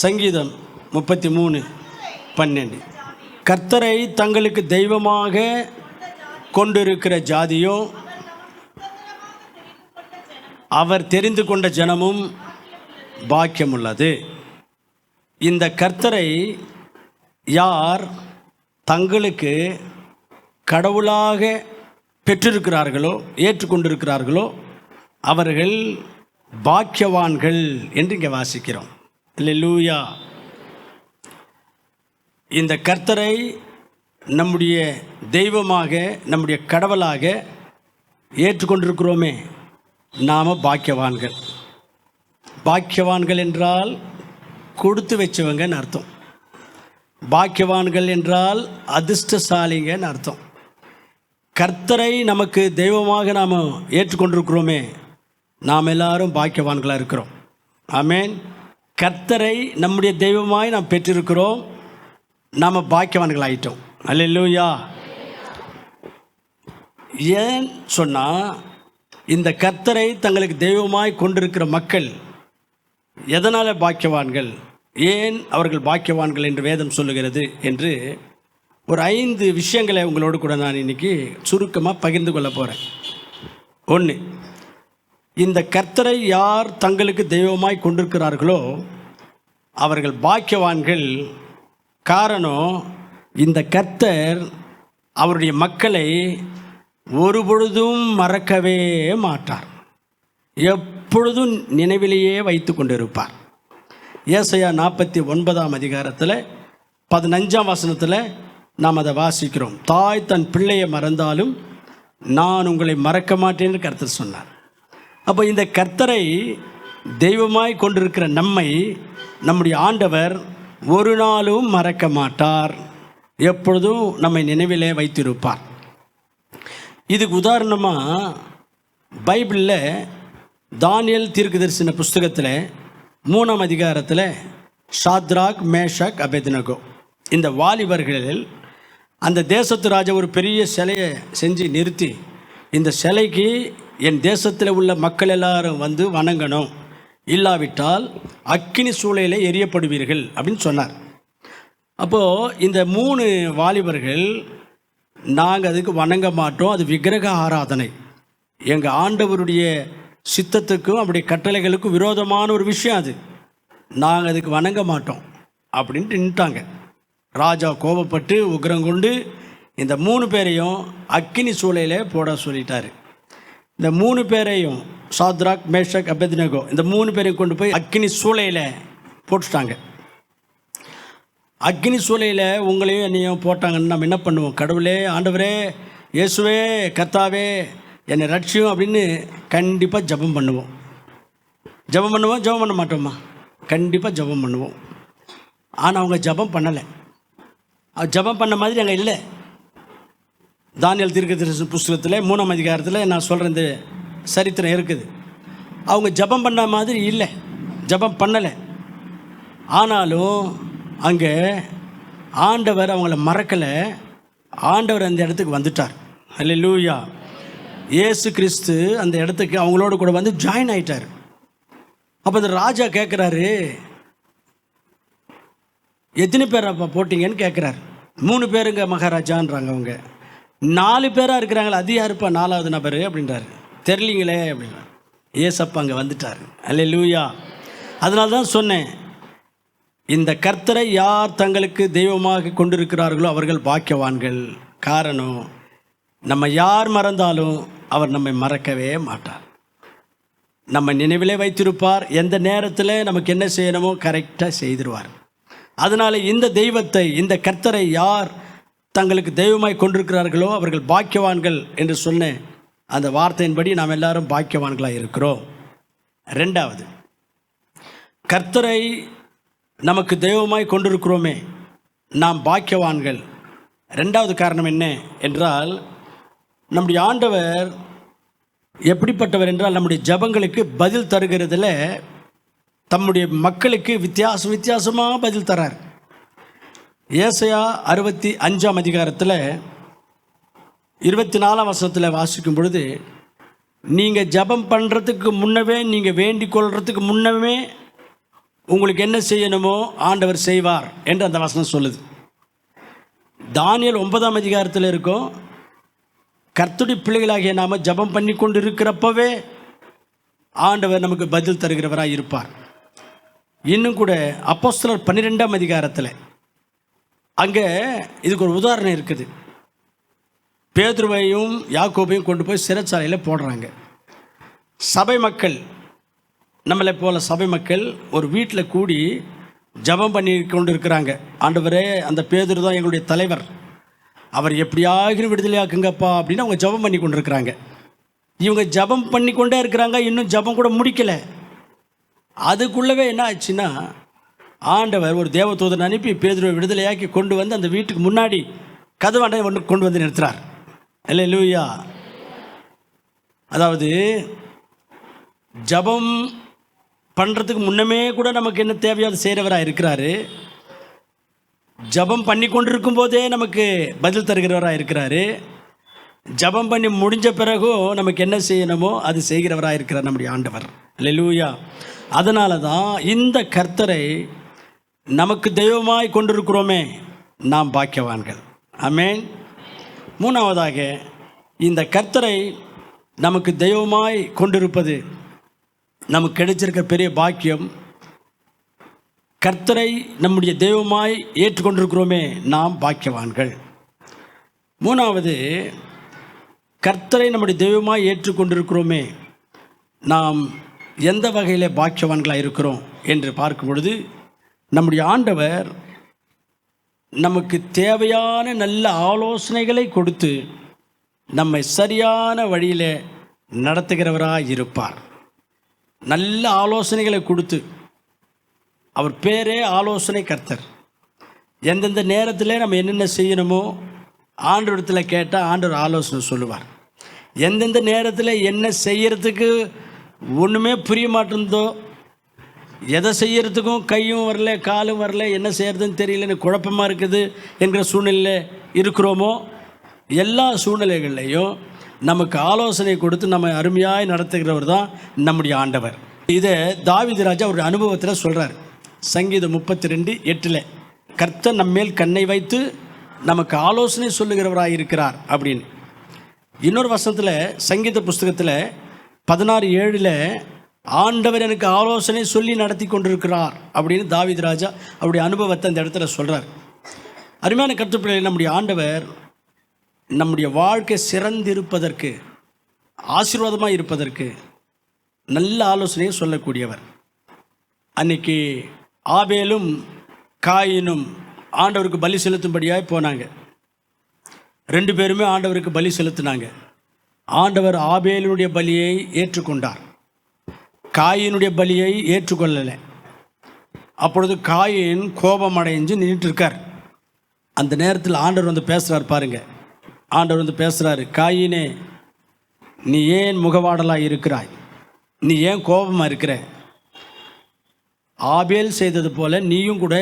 சங்கீதம் முப்பத்தி மூணு பன்னெண்டு. கர்த்தரை தங்களுக்கு தெய்வமாக கொண்டிருக்கிற ஜாதியோ அவர் தெரிந்து கொண்ட ஜனமும் பாக்கியமுள்ளது. இந்த கர்த்தரை யார் தங்களுக்கு கடவுளாக பெற்றிருக்கிறார்களோ ஏற்றுக்கொண்டிருக்கிறார்களோ அவர்கள் பாக்கியவான்கள் என்று இங்கே வாசிக்கிறோம். லூயா இந்த கர்த்தரை நம்முடைய தெய்வமாக நம்முடைய கடவுளாக ஏற்றுக்கொண்டிருக்கிறோமே நாம் பாக்கியவான்கள். பாக்கியவான்கள் என்றால் கொடுத்து வச்சவங்கன்னு அர்த்தம். பாக்கியவான்கள் என்றால் அதிர்ஷ்டசாலிங்கன்னு அர்த்தம். கர்த்தரை நமக்கு தெய்வமாக நாம் ஏற்றுக்கொண்டிருக்கிறோமே நாம் எல்லாரும் பாக்கியவான்களாக இருக்கிறோம். ஆமேன். கர்த்தரை நம்முடைய தெய்வமாய் நாம் பெற்றிருக்கிறோம். நாம் பாக்கியவான்கள் ஆயிட்டோம் அல்லேலூயா ஏன் சொன்னால் இந்த கர்த்தரை தங்களுக்கு தெய்வமாய் கொண்டிருக்கிற மக்கள் எதனால் பாக்கியவான்கள்? ஏன் அவர்கள் பாக்கியவான்கள் என்று வேதம் சொல்லுகிறது என்று ஒரு ஐந்து விஷயங்களை உங்களோடு கூட நான் இன்னைக்கு சுருக்கமாக பகிர்ந்து கொள்ள போகிறேன் ஒன்று இந்த கர்த்தரை யார் தங்களுக்கு தெய்வமாய் கொண்டிருக்கிறார்களோ அவர்கள் பாக்கியவான்கள் காரணம் இந்த கர்த்தர் அவருடைய மக்களை ஒரு பொழுதும் மறக்கவே மாட்டார். எப்பொழுதும் நினைவிலேயே வைத்து கொண்டிருப்பார். ஏசையா நாற்பத்தி ஒன்பதாம் அதிகாரத்தில் பதினஞ்சாம் வசனத்தில் நாம் அதை வாசிக்கிறோம். தாய் தன் பிள்ளையை மறந்தாலும் நான் உங்களை மறக்க மாட்டேன்னு கருத்து சொன்னார். அப்போ இந்த கர்த்தரை தெய்வமாய் கொண்டிருக்கிற நம்மை நம்முடைய ஆண்டவர் ஒரு நாளும் மறக்க மாட்டார். எப்பொழுதும் நம்மை நினைவிலே வைத்திருப்பார். இதுக்கு உதாரணமாக பைபிளில் தானியல் தீர்க்கதரிசன புஸ்தகத்தில் மூணாம் அதிகாரத்தில் ஷாத்ராக் மேஷக் அபெத்னகோ. இந்த வாலிபர்களில் அந்த தேசத்து ராஜா ஒரு பெரிய சிலையை செஞ்சு நிறுத்தி இந்த சிலைக்கு என் தேசத்தில் உள்ள மக்கள் எல்லாரும் வந்து வணங்கணும். இல்லாவிட்டால் அக்கினி சூளையிலே எரியப்படுவீர்கள் அப்படின்னு சொன்னார். அப்போது இந்த மூணு வாலிபர்கள் நாங்கள் அதுக்கு வணங்க மாட்டோம் அது விக்கிரக ஆராதனை. எங்கள் ஆண்டவருடைய சித்தத்துக்கும் அப்படி கட்டளைகளுக்கும் விரோதமான ஒரு விஷயம் அது. நாங்கள் அதுக்கு வணங்க மாட்டோம் அப்படின்ட்டு நின்ட்டாங்க. ராஜா கோபப்பட்டு உக்ரம் கொண்டு இந்த மூணு பேரையும் அக்கினி சூளையில் போட சொல்லிட்டார். இந்த மூணு பேரையும் சாத்ராக் மேஷக் அபெத்னகோ இந்த மூணு பேரையும் கொண்டு போய் அக்கினி சூளையில் போட்டுட்டாங்க. அக்னி சூளையில் உங்களையும் என்னையும் போட்டாங்கன்னு நம்ம என்ன பண்ணுவோம்? கடவுளே ஆண்டவரே இயேசுவே கத்தாவே என்னை ரட்சியும் அப்படின்னு கண்டிப்பாக ஜெபம் பண்ணுவோம். ஜெபம் பண்ணுவோம்? ஜெபம் பண்ண மாட்டோமா? கண்டிப்பாக ஜெபம் பண்ணுவோம். ஆனால் அவங்க ஜெபம் பண்ணலை. ஜெபம் பண்ண மாதிரி அங்கே இல்லை. தானியல் தீர்க்க புஸ்தகத்தில் மூணாம் அதிகாரத்தில் நான் சொல்கிற இந்த சரித்திரம் இருக்குது. அவங்க ஜெபம் பண்ண மாதிரி இல்லை. ஜெபம் பண்ணலை. ஆனாலும் அங்கே ஆண்டவர் அவங்கள மறக்கலை. ஆண்டவர் அந்த இடத்துக்கு வந்துட்டார். அல்ல லூயா ஏசு கிறிஸ்து அந்த இடத்துக்கு அவங்களோட கூட வந்து ஜாயின் ஆயிட்டார். அப்போ இந்த ராஜா கேட்குறாரு எத்தனை பேர் அப்போ போட்டிங்கன்னு கேட்குறாரு மூணு பேருங்க மகாராஜான்றாங்க அவங்க. நாலு பேராக இருக்கிறாங்களா அது யாருப்பா? நாலாவது நபர் அப்படின்றாரு. தெரிலிங்களே அப்படின்னா. ஏசப்பா அங்கே வந்துட்டார். அல்ல லூயா அதனால தான் சொன்னேன் இந்த கர்த்தரை யார் தங்களுக்கு தெய்வமாக கொண்டிருக்கிறார்களோ அவர்கள் பாக்கியவான்கள். காரணம் நம்ம யார் மறந்தாலும் அவர் நம்மை மறக்கவே மாட்டார். நம்ம நினைவிலே வைத்திருப்பார். எந்த நேரத்தில் நமக்கு என்ன செய்யணுமோ கரெக்டாக செய்திருவார். அதனால் இந்த தெய்வத்தை இந்த கர்த்தரை யார் தங்களுக்கு தெய்வமாய் கொண்டிருக்கிறார்களோ அவர்கள் பாக்கியவான்கள் என்று சொன்ன அந்த வார்த்தையின்படி நாம் எல்லாரும் பாக்கியவான்களாக இருக்கிறோம். ரெண்டாவது கர்த்தரை நமக்கு தெய்வமாய் கொண்டிருக்கிறோமே நாம் பாக்கியவான்கள். ரெண்டாவது காரணம் என்ன என்றால் நம்முடைய ஆண்டவர் எப்படிப்பட்டவர் என்றால் நம்முடைய ஜபங்களுக்கு பதில் தருகிறதுல தம்முடைய மக்களுக்கு வித்தியாசம் வித்தியாசமாக பதில் தரார். ஏசையா அறுபத்தி அஞ்சாம் அதிகாரத்தில் இருபத்தி நாலாம் வருஷத்தில் வாசிக்கும் பொழுது நீங்கள் ஜபம் பண்ணுறதுக்கு முன்னவே நீங்கள் வேண்டிக் கொள்றதுக்கு முன்னமே உங்களுக்கு என்ன செய்யணுமோ ஆண்டவர் செய்வார் என்று அந்த வசனம் சொல்லுது. தானியல் ஒன்பதாம் அதிகாரத்தில் இருக்கும் கர்த்துடி பிள்ளைகளாகிய நாம ஜெபம் பண்ணி கொண்டு இருக்கிறப்பவே ஆண்டவர் நமக்கு பதில் தருகிறவராக இருப்பார். இன்னும் கூட அப்போஸ்தலர் பன்னிரெண்டாம் அதிகாரத்தில் அங்கே இதுக்கு ஒரு உதாரணம் இருக்குது. பேதுருவையும் யாக்கோபையும் கொண்டு போய் சிறைச்சாலையில் போடுறாங்க. சபை மக்கள் நம்மளை போல சபை மக்கள் ஒரு வீட்டில் கூடி ஜெபம் பண்ணி கொண்டு இருக்கிறாங்க ஆண்டவரே அந்த பேதுரு தான் எங்களுடைய தலைவர். அவர் எப்படியாகிலும் விடுதலையாக்குங்கப்பா அப்படின்னு அவங்க ஜெபம் பண்ணி கொண்டு இருக்கிறாங்க இவங்க ஜெபம் பண்ணி கொண்டே இருக்கிறாங்க இன்னும் ஜெபம் கூட முடிக்கலை. அதுக்குள்ளவே என்ன ஆச்சுன்னா ஆண்டவர் ஒரு தேவதூதன் அனுப்பி பேதுருவை விடுதலையாக்கி கொண்டு வந்து அந்த வீட்டுக்கு முன்னாடி கதவாண்டை ஒன்று கொண்டு வந்து நிறுத்துறார். இல்லை லூயா அதாவது ஜபம் பண்ணுறதுக்கு முன்னமே கூட நமக்கு என்ன தேவையோ அது செய்கிறவராக இருக்கிறாரு. ஜபம் பண்ணி கொண்டிருக்கும் போதே நமக்கு பதில் தருகிறவராக இருக்கிறாரு. ஜபம் பண்ணி முடிஞ்ச பிறகும் நமக்கு என்ன செய்யணுமோ அது செய்கிறவராக இருக்கிறார் நம்முடைய ஆண்டவர். லூயா அதனால தான் இந்த கர்த்தரை நமக்கு தெய்வமாய் கொண்டிருக்கிறோமே நாம் பாக்கியவான்கள். அமேன் மூணாவதாக இந்த கர்த்தரை நமக்கு தெய்வமாய் கொண்டிருப்பது நமக்கு கிடைச்சிருக்க பெரிய பாக்கியம். கர்த்தரை நம்முடைய தெய்வமாய் ஏற்றுக்கொண்டிருக்கிறோமே நாம் பாக்கியவான்கள். மூணாவது கர்த்தரை நம்முடைய தெய்வமாய் ஏற்றுக்கொண்டிருக்கிறோமே நாம் எந்த வகையில் பாக்கியவான்களாக இருக்கிறோம் என்று பார்க்கும் பொழுது நம்முடைய ஆண்டவர் நமக்கு தேவையான நல்ல ஆலோசனைகளை கொடுத்து நம்மை சரியான வழியில் நடத்துகிறவராக இருப்பார் நல்ல ஆலோசனைகளை கொடுத்து அவர் பேரே ஆலோசனை கர்த்தர். எந்தெந்த நேரத்தில் நம்ம என்னென்ன செய்யணுமோ ஆண்டவரத்தில் கேட்டால் ஆண்டவர் ஆலோசனை சொல்லுவார். எந்தெந்த நேரத்தில் என்ன செய்யறதுக்கு ஒன்றுமே புரிய மாட்டேந்தோ எதை செய்யறதுக்கும் கையும் வரல காலும் வரல என்ன செய்யறதுன்னு தெரியலன்னு குழப்பமாக இருக்குது என்கிற சூழ்நிலையில் இருக்கிறோமோ எல்லா சூழ்நிலைகள்லையும் நமக்கு ஆலோசனை கொடுத்து நம்ம அருமையாய் நடத்துகிறவர் தான் நம்முடைய ஆண்டவர். இதை தாவீது ராஜா அவருடைய அனுபவத்தில் சொல்கிறார் சங்கீதம் முப்பத்தி ரெண்டு எட்டில் கர்த்தர் நம்மேல் கண்ணை வைத்து நமக்கு ஆலோசனை சொல்லுகிறவராக இருக்கிறார் அப்படின்னு. இன்னொரு வசனத்தில் சங்கீத புஸ்தகத்தில் பதினாறு ஏழில் ஆண்டவர் எனக்கு ஆலோசனை சொல்லி நடத்தி கொண்டிருக்கிறார் அப்படின்னு தாவித் ராஜா அவருடைய அனுபவத்தை அந்த இடத்துல சொல்கிறார் அருமையான கருத்துப்பிள்ளை நம்முடைய ஆண்டவர் நம்முடைய வாழ்க்கை சிறந்திருப்பதற்கு ஆசீர்வாதமாக இருப்பதற்கு நல்ல ஆலோசனையை சொல்லக்கூடியவர். அன்னைக்கு ஆபேலும் காயினும் ஆண்டவருக்கு பலி செலுத்தும்படியாக போனாங்க. ரெண்டு பேருமே ஆண்டவருக்கு பலி செலுத்தினாங்க. ஆண்டவர் ஆபேலினுடைய பலியை ஏற்றுக்கொண்டார். காயினுடைய பலியை ஏற்றுக்கொள்ளலை. அப்பொழுது காயின் கோபம் அடைஞ்சு நின்றுட்டு இருக்கார் அந்த நேரத்தில் ஆண்டவர் வந்து பேசுகிறார் பாருங்க. ஆண்டவர் வந்து பேசுகிறாரு காயினே நீ ஏன் முகவாடலாக இருக்கிறாய்? நீ ஏன் கோபமாக இருக்கிற? ஆபேல் செய்தது போல் நீயும் கூட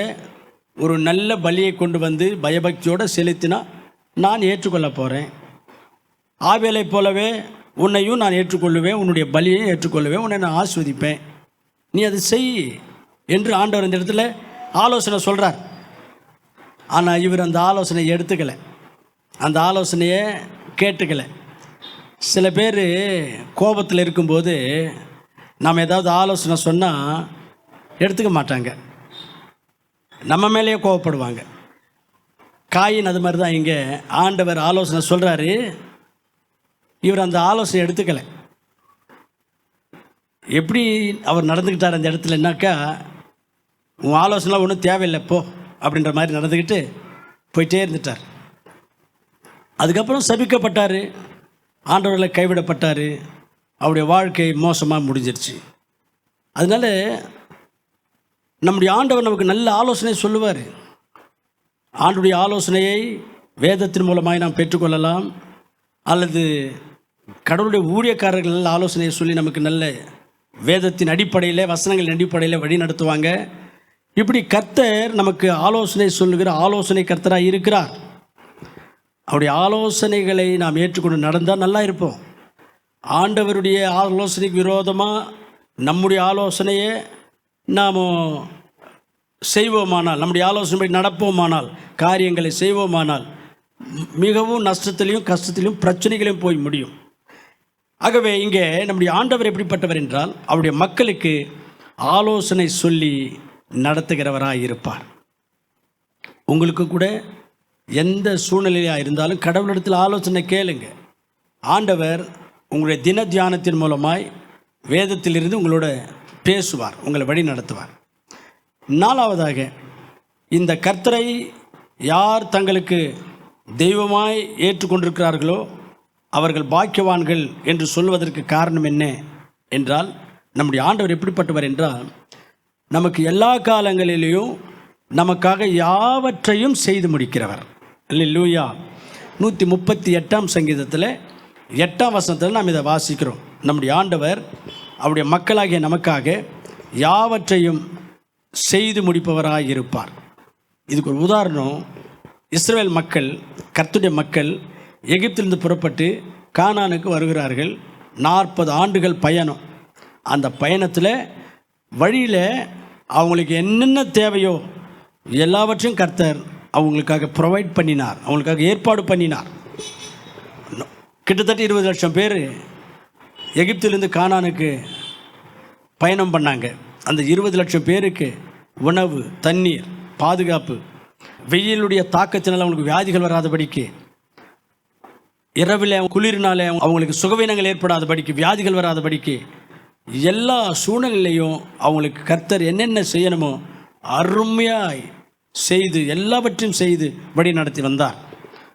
ஒரு நல்ல பலியை கொண்டு வந்து பயபக்தியோடு செலுத்தினா நான் ஏற்றுக்கொள்ள போகிறேன் ஆபேலை போலவே உன்னையும் நான் ஏற்றுக்கொள்ளுவேன் உன்னுடைய பலியையும் ஏற்றுக்கொள்ளுவேன் உன்னை நான் ஆஸ்வதிப்பேன். நீ அதை செய் என்று ஆண்டவர் இந்த இடத்துல ஆலோசனை சொல்கிறார் ஆனால் இவர் அந்த ஆலோசனை எடுத்துக்கலை. அந்த ஆலோசனையை கேட்டுக்கலை. சில பேர் கோபத்தில் இருக்கும்போது நாம் ஏதாவது ஆலோசனை சொன்னால் எடுத்துக்க மாட்டாங்க. நம்ம மேலேயே கோவப்படுவாங்க. காயின் அது மாதிரி தான் இங்கே ஆண்டவர் ஆலோசனை சொல்கிறாரு இவர் அந்த ஆலோசனை எடுத்துக்கலை. எப்படி அவர் நடந்துக்கிட்டார் அந்த இடத்துலனாக்கா உன் ஆலோசனைலாம் ஒன்றும் தேவையில்லை போ அப்படின்ற மாதிரி நடந்துக்கிட்டு போயிட்டே இருந்துட்டார். அதுக்கப்புறம் சபிக்கப்பட்டார் ஆண்டவரில் கைவிடப்பட்டார் அவருடைய வாழ்க்கை மோசமாக முடிஞ்சிருச்சு. அதனால நம்முடைய ஆண்டவர் நமக்கு நல்ல ஆலோசனை சொல்லுவார். ஆண்டுடைய ஆலோசனையை வேதத்தின் மூலமாக நாம் பெற்றுக்கொள்ளலாம் அல்லது கடவுளுடைய ஊழியக்காரர்கள் நல்ல ஆலோசனையை சொல்லி நமக்கு நல்ல வேதத்தின் அடிப்படையில் வசனங்களின் அடிப்படையில் வழி நடத்துவாங்க. இப்படி கர்த்தர் நமக்கு ஆலோசனை சொல்லுகிற ஆலோசனை கர்த்தராக இருக்கிறார். அவருடைய ஆலோசனைகளை நாம் ஏற்றுக்கொண்டு நடந்தால் நல்லா இருப்போம். ஆண்டவருடைய ஆலோசனைக்கு விரோதமாக நம்முடைய ஆலோசனையை நாம் செய்வோமானால் நம்முடைய ஆலோசனைப்படி நடப்போமானால் காரியங்களை செய்வோமானால் மிகவும் நஷ்டத்திலையும் கஷ்டத்திலையும் பிரச்சனைகளையும் போய் முடியும். ஆகவே இங்கே நம்முடைய ஆண்டவர் எப்படிப்பட்டவர் என்றால் அவருடைய மக்களுக்கு ஆலோசனை சொல்லி நடத்துகிறவராக இருப்பார். உங்களுக்கு கூட எந்த சூழ்நிலையாக இருந்தாலும் கடவுளிடத்தில் ஆலோசனை கேளுங்க. ஆண்டவர் உங்களுடைய தின தியானத்தின் மூலமாய் வேதத்திலிருந்து உங்களோட பேசுவார் உங்களை வழி நடத்துவார். நாலாவதாக இந்த கர்த்தரை யார் தங்களுக்கு தெய்வமாய் ஏற்றுக்கொண்டிருக்கிறார்களோ அவர்கள் பாக்கியவான்கள் என்று சொல்வதற்கு காரணம் என்ன என்றால் நம்முடைய ஆண்டவர் எப்படிப்பட்டவர் என்றால் நமக்கு எல்லா காலங்களிலேயும் நமக்காக யாவற்றையும் செய்து முடிக்கிறவர். இல்லை லூயா நூற்றி முப்பத்தி எட்டாம் சங்கீதத்தில் எட்டாம் வசனத்தில் நாம் இதை வாசிக்கிறோம். நம்முடைய ஆண்டவர் அவருடைய மக்களாகிய நமக்காக யாவற்றையும் செய்து முடிப்பவராக இருப்பார் இதுக்கு ஒரு உதாரணம் இஸ்ரேல் மக்கள் கர்த்துடைய மக்கள் எகிப்திலிருந்து புறப்பட்டு கானானுக்கு வருகிறார்கள். நாற்பது ஆண்டுகள் பயணம். அந்த பயணத்தில் வழியில் அவங்களுக்கு என்னென்ன தேவையோ எல்லாவற்றையும் கர்த்தர் அவங்களுக்காக ப்ரொவைட் பண்ணினார். அவங்களுக்காக ஏற்பாடு பண்ணினார். கிட்டத்தட்ட இருபது லட்சம் பேர் எகிப்திலிருந்து கானானுக்கு பயணம் பண்ணாங்க. அந்த இருபது லட்சம் பேருக்கு உணவு தண்ணீர் பாதுகாப்பு வெயிலுடைய தாக்கத்தினால் அவங்களுக்கு வியாதிகள் வராதபடிக்கு இரவில் குளிர்னால அவங்களுக்கு சுகவீனங்கள் ஏற்படாதபடிக்கு வியாதிகள் வராதபடிக்கு எல்லா சூழ்நிலையிலையும் அவங்களுக்கு கர்த்தர் என்னென்ன செய்யணுமோ அருமையாய் செய்து எல்லாவற்றையும் செய்து வழி நடத்தி வந்தார்.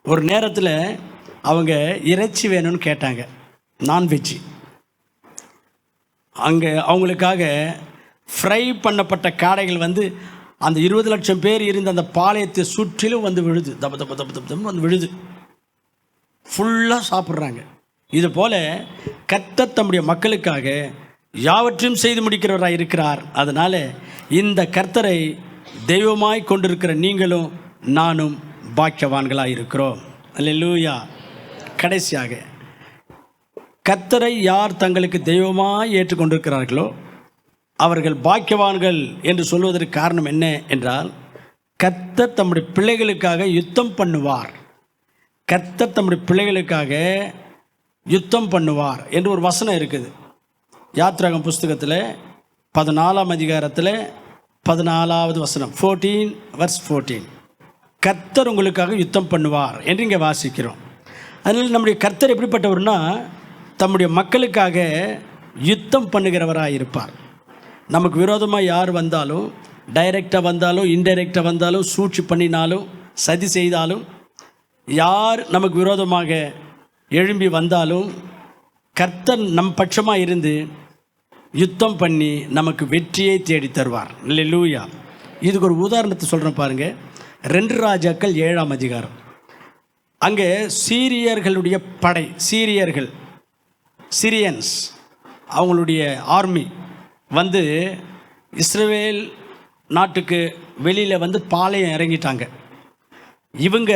ஒரு நேரத்தில் அவங்க இறைச்சி வேணும்னு கேட்டாங்க. நான்வெஜ்ஜு அங்கே அவங்களுக்காக ஃப்ரை பண்ணப்பட்ட காடைகள் வந்து அந்த இருபது லட்சம் பேர் இருந்த அந்த பாளையத்தை சுற்றிலும் வந்து விழுது. தப தப தப தப்பு வந்து விழுது. ஃபுல்லாக சாப்பிட்றாங்க. இது போல கத்த தம்முடைய மக்களுக்காக யாவற்றையும் செய்து முடிக்கிறவராக இருக்கிறார். அதனால் இந்த கர்த்தரை தெய்வமாய் கொண்டிருக்கிற நீங்களும் நானும் பாக்கியவான்களாக இருக்கிறோம். அல்ல லூயா கடைசியாக கர்த்தரை யார் தங்களுக்கு தெய்வமாய் ஏற்றுக்கொண்டிருக்கிறார்களோ அவர்கள் பாக்கியவான்கள் என்று சொல்வதற்கு காரணம் என்ன என்றால் கர்த்தர் தம்முடைய பிள்ளைகளுக்காக யுத்தம் பண்ணுவார். கர்த்தர் தம்முடைய பிள்ளைகளுக்காக யுத்தம் பண்ணுவார் என்று ஒரு வசனம் இருக்குது. யாத்ராகம் புஸ்தகத்தில் பதினாலாம் அதிகாரத்தில் பதினாலாவது வசனம் ஃபோர்டீன் வர்ஸ் ஃபோர்டீன் கர்த்தர் உங்களுக்காக யுத்தம் பண்ணுவார் என்று இங்கே வாசிக்கிறோம். அதனால் நம்முடைய கர்த்தர் எப்படிப்பட்டவர்னா தம்முடைய மக்களுக்காக யுத்தம் பண்ணுகிறவராக இருப்பார். நமக்கு விரோதமாக யார் வந்தாலும் டைரெக்டாக வந்தாலும் இன்டைரக்டாக வந்தாலும் சூழ்ச்சி பண்ணினாலும் சதி செய்தாலும் யார் நமக்கு விரோதமாக எழும்பி வந்தாலும் கர்த்தர் நம் பட்சமாக இருந்து யுத்தம் பண்ணி நமக்கு வெற்றியை தேடி தருவார். இல்லை லூயா இதுக்கு ஒரு உதாரணத்தை சொல்கிறேன் பாருங்கள் ரெண்டு ராஜாக்கள் ஏழாம் அதிகாரம். அங்கே சீரியர்களுடைய படை சீரியர்கள் சிரியன்ஸ் அவங்களுடைய ஆர்மி வந்து இஸ்ரேல் நாட்டுக்கு வெளியில் வந்து பாளையம் இறங்கிட்டாங்க. இவங்க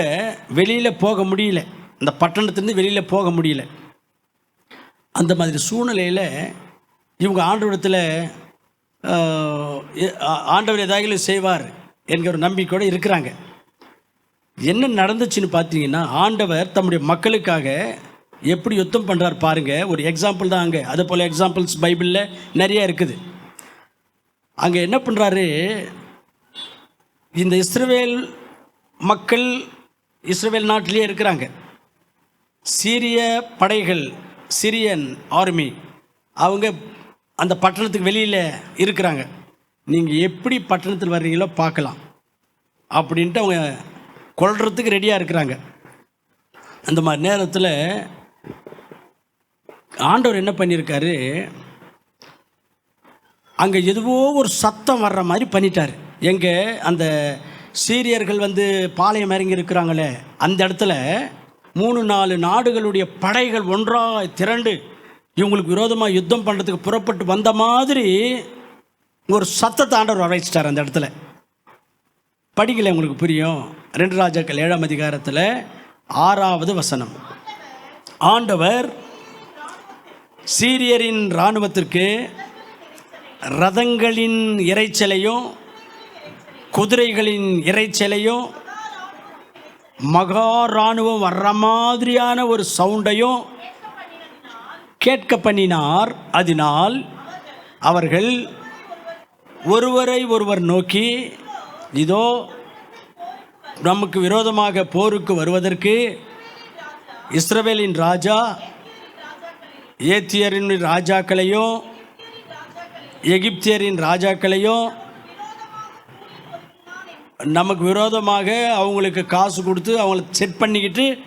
வெளியில் போக முடியல. இந்த பட்டணத்துலேருந்து வெளியில் போக முடியல. அந்த மாதிரி சூழ்நிலையில் இவங்க ஆண்டவரத்தில் ஆண்டவர் ஏதாவது செய்வார் என்கிற ஒரு நம்பிக்கையோடு இருக்கிறாங்க. என்ன நடந்துச்சுன்னு பார்த்தீங்கன்னா ஆண்டவர் தம்முடைய மக்களுக்காக எப்படி யுத்தம் பண்ணுறார் பாருங்கள் ஒரு எக்ஸாம்பிள் தான் அங்கே. அதே போல் எக்ஸாம்பிள்ஸ் பைபிளில் நிறைய இருக்குது. அங்கே என்ன பண்ணுறாரு இந்த இஸ்ரேல் மக்கள் இஸ்ரேல் நாட்டிலே இருக்கிறாங்க. சீரிய படைகள் சிரியன் ஆர்மி அவங்க அந்த பட்டணத்துக்கு வெளியில் இருக்கிறாங்க. நீங்கள் எப்படி பட்டணத்தில் வர்றீங்களோ பார்க்கலாம். அப்படின்ட்டு அவங்க கொள்றதுக்கு ரெடியாக இருக்கிறாங்க. அந்த மாதிரி நேரத்தில் ஆண்டவர் என்ன பண்ணியிருக்காரு? அங்கே எதுவோ ஒரு சத்தம் வர்ற மாதிரி பண்ணிட்டார். எங்கே அந்த சீரியர்கள் வந்து பாளையம் இறங்கி இருக்கிறாங்களே அந்த இடத்துல மூணு நாலு நாடுகளுடைய படைகள் ஒன்றாக திரண்டு இவங்களுக்கு விரோதமாக யுத்தம் பண்ணுறதுக்கு புறப்பட்டு வந்த மாதிரி ஒரு சத்தத்தை ஆண்டவர் வர அந்த இடத்துல. படிக்கல உங்களுக்கு புரியும். ரெண்டு ராஜாக்கள் ஏழாம் அதிகாரத்தில் ஆறாவது வசனம். ஆண்டவர் சீரியரின் இராணுவத்திற்கு ரதங்களின் இரைச்சலையும் குதிரைகளின் இரைச்சலையும் மகா இராணுவம் வர்ற மாதிரியான ஒரு சவுண்டையும் கேட்க பண்ணினார். அதனால் அவர்கள் ஒருவரை ஒருவர் நோக்கி இதோ நமக்கு விரோதமாக போருக்கு வருவதற்கு இஸ்ரவேலின் ராஜா ஏத்தியரின் ராஜாக்களையும் எகிப்தியரின் ராஜாக்களையும் நமக்கு விரோதமாக அவங்களுக்கு காசு கொடுத்து அவங்கள செட் பண்ணிக்கிட்டு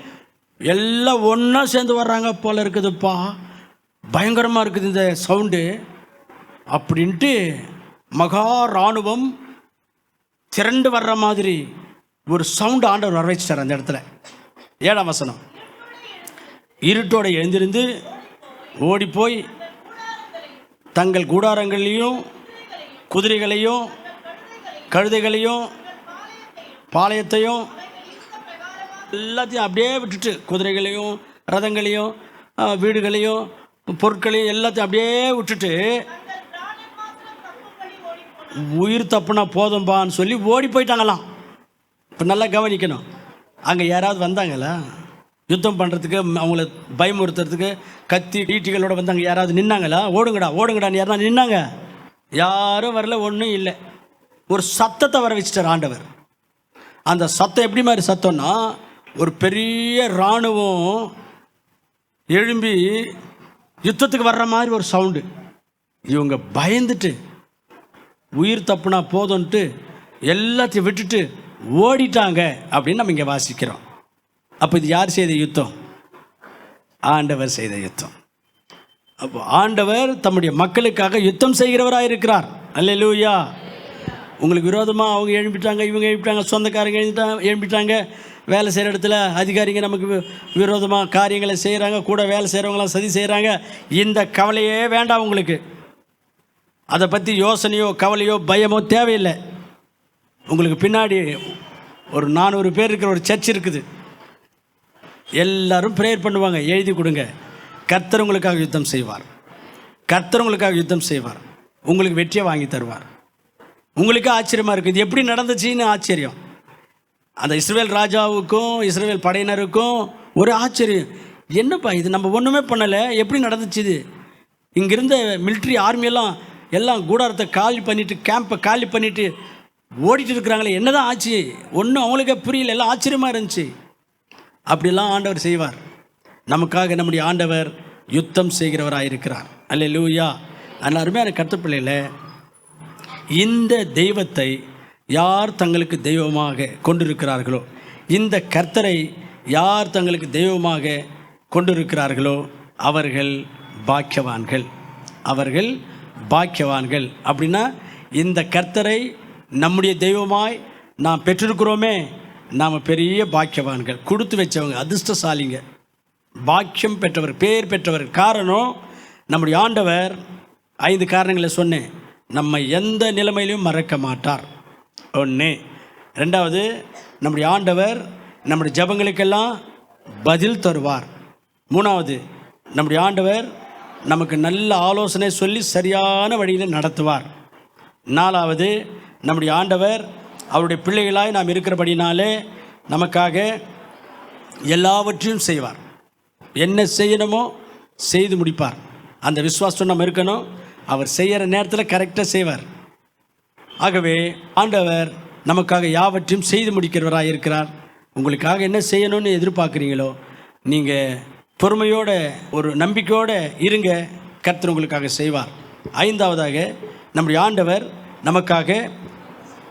எல்லாம் ஒன்றா சேர்ந்து வர்றாங்க போல் இருக்குதுப்பா. பயங்கரமாக இருக்குது இந்த சவுண்டு. அப்படின்ட்டு மகா இராணுவம் திரண்டு வர்ற மாதிரி ஒரு சவுண்டு ஆண்டவர் வர வச்சிட்டார் அந்த இடத்துல. ஏழாம் வசனம். இருட்டோட எழுந்திருந்து ஓடிப்போய் தங்கள் கூடாரங்களையும் குதிரைகளையும் கழுதைகளையும் பாளையத்தையும் எல்லாத்தையும் அப்படியே விட்டுட்டு குதிரைகளையும் ரதங்களையும் வீடுகளையும் பொருட்களையும் எல்லாத்தையும் அப்படியே விட்டுட்டு உயிர் தப்புனா போதும்பான்னு சொல்லி ஓடி போயிட்டாங்களாம். இப்போ நல்லா கவனிக்கணும். அங்கே யாராவது வந்தாங்களா? யுத்தம் பண்ணுறதுக்கு அவங்கள பயமுறுத்துறதுக்கு கத்தி டீட்டிகளோடு வந்தாங்க. யாராவது நின்னாங்களா? ஓடுங்கடா ஓடுங்கடான்னு யாராவது நின்னாங்க. யாரும் வரல ஒன்றும் இல்லை. ஒரு சத்தத்தை வர வச்சுட்டார் ஆண்டவர். அந்த சத்தம் எப்படி மாதிரி சத்தம்னா ஒரு பெரிய இராணுவம் எழும்பி யுத்தத்துக்கு வர்ற மாதிரி ஒரு சவுண்டு. இவங்க பயந்துட்டு உயிர் தப்புனா போதும்ன்ட்டு எல்லாத்தையும் விட்டுட்டு ஓடிட்டாங்க அப்படின்னு நம்ம இங்கே வாசிக்கிறோம். அப்போ இது யார் செய்த யுத்தம்? ஆண்டவர் செய்த யுத்தம். அப்போ ஆண்டவர் தம்முடைய மக்களுக்காக யுத்தம் செய்கிறவராக இருக்கிறார் அல்லேலூயா. உங்களுக்கு விரோதமாக அவங்க எழுப்பிட்டாங்க இவங்க எழுப்பிட்டாங்க சொந்தக்காரங்க எழுப்பிட்டாங்க எழுப்பிட்டாங்க. வேலை செய்கிற இடத்துல அதிகாரிங்க நமக்கு விரோதமாக காரியங்களை செய்கிறாங்க கூட வேலை செய்கிறவங்களாம் சதி செய்கிறாங்க இந்த கவலையே வேண்டாம் உங்களுக்கு. அதை பற்றி யோசனையோ கவலையோ பயமோ தேவையில்லை. உங்களுக்கு பின்னாடி ஒரு நானூறு பேர் இருக்கிற ஒரு சர்ச் இருக்குது. எல்லாரும் ப்ரேயர் பண்ணுவாங்க எழுதி கொடுங்க. கர்த்தர் உங்களுக்காக யுத்தம் செய்வார். கர்த்தர் உங்களுக்காக யுத்தம் செய்வார். உங்களுக்கு வெற்றியை வாங்கி தருவார். உங்களுக்கே ஆச்சரியமாக இருக்குது இது எப்படி நடந்துச்சுன்னு ஆச்சரியம். அந்த இஸ்ரேல் ராஜாவுக்கும் இஸ்ரேல் படையினருக்கும் ஒரு ஆச்சரியம். என்னப்பா இது? நம்ம ஒன்றுமே பண்ணலை. எப்படி நடந்துச்சு இது? இங்கிருந்த மிலிட்ரி ஆர்மியெல்லாம் எல்லாம் கூடாரத்தை காலி பண்ணிவிட்டு கேம்பை காலி பண்ணிவிட்டு ஓடிட்டு இருக்கிறாங்களே. என்னதான் ஆச்சு? ஒன்றும் அவங்களுக்கே புரியல. எல்லாம் ஆச்சரியமாக இருந்துச்சு. அப்படிலாம் ஆண்டவர் செய்வார். நமக்காக நம்முடைய ஆண்டவர் யுத்தம் செய்கிறவராக இருக்கிறார் அல்ல லூயா அதனால் அருமையான கருத்துப்பிள்ளையில் இந்த தெய்வத்தை யார் தங்களுக்கு தெய்வமாக கொண்டிருக்கிறார்களோ இந்த கர்த்தரை யார் தங்களுக்கு தெய்வமாக கொண்டிருக்கிறார்களோ அவர்கள் பாக்கியவான்கள். அவர்கள் பாக்கியவான்கள். அப்படின்னா இந்த கர்த்தரை நம்முடைய தெய்வமாய் நாம் பெற்றிருக்கிறோமே நாம் பெரிய பாக்கியவான்கள். கொடுத்து வச்சவங்க அதிர்ஷ்டசாலிங்க. பாக்கியம் பெற்றவர் பேர் பெற்றவர். காரணம் நம்முடைய ஆண்டவர் ஐந்து காரணங்களை சொன்னேன். நம்ம எந்த நிலைமையிலும் மறக்க மாட்டார். ஒன்று ரெண்டாவது நம்முடைய ஆண்டவர் நம்முடைய ஜபங்களுக்கெல்லாம் பதில் தருவார். மூணாவது நம்முடைய ஆண்டவர் நமக்கு நல்ல ஆலோசனை சொல்லி சரியான வழியில் நடத்துவார். நாலாவது நம்முடைய ஆண்டவர் அவருடைய பிள்ளைகளாய் நாம் இருக்கிறபடினாலே நமக்காக எல்லாவற்றையும் செய்வார். என்ன செய்யணுமோ செய்து முடிப்பார். அந்த விசுவாசம் நம்ம இருக்கணும். அவர் செய்கிற நேரத்தில் கரெக்டாக செய்வார். ஆகவே ஆண்டவர் நமக்காக யாவற்றையும் செய்து முடிக்கிறவராக இருக்கிறார். உங்களுக்காக என்ன செய்யணும்னு எதிர்பார்க்குறீங்களோ நீங்கள் பொறுமையோட ஒரு நம்பிக்கையோடு இருங்க. கர்த்தர் உங்களுக்காக செய்வார். ஐந்தாவதாக நம்முடைய ஆண்டவர் நமக்காக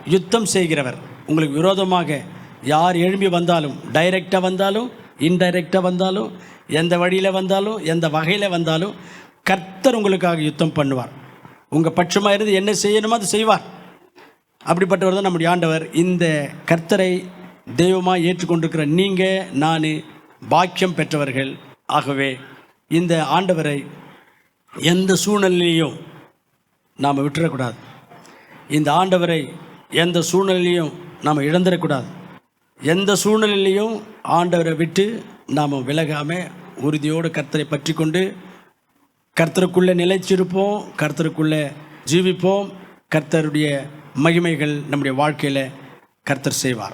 யுத்தம் செய்கிறவர். உங்களுக்கு விரோதமாக யார் எழும்பி வந்தாலும் டைரெக்டாக வந்தாலும் இன்டைரக்டாக வந்தாலும் எந்த வழியில் வந்தாலும் எந்த வகையில் வந்தாலும் கர்த்தர் உங்களுக்காக யுத்தம் பண்ணுவார். உங்கள் பட்சமாக இருந்து என்ன செய்யணுமோ அதை செய்வார். அப்படிப்பட்டவர் தான் நம்முடைய ஆண்டவர். இந்த கர்த்தரை தெய்வமாக ஏற்றுக்கொண்டிருக்கிற நீங்கள் நான் பாக்கியம் பெற்றவர்கள். ஆகவே இந்த ஆண்டவரை எந்த சூழ்நிலையிலையும் நாம் விட்டுறக்கூடாது. இந்த ஆண்டவரை எந்த சூழ்நிலையிலையும் நாம் இழந்துடக்கூடாது எந்த சூழ்நிலையிலையும் ஆண்டவரை விட்டு நாம் விலகாமல் உறுதியோடு கர்த்தரை பற்றி கொண்டு கர்த்தருக்குள்ளே நிலைச்சிருப்போம் கர்த்தருக்குள்ளே ஜீவிப்போம். கர்த்தருடைய மகிமைகள் நம்முடைய வாழ்க்கையில் கர்த்தர் செய்வார்.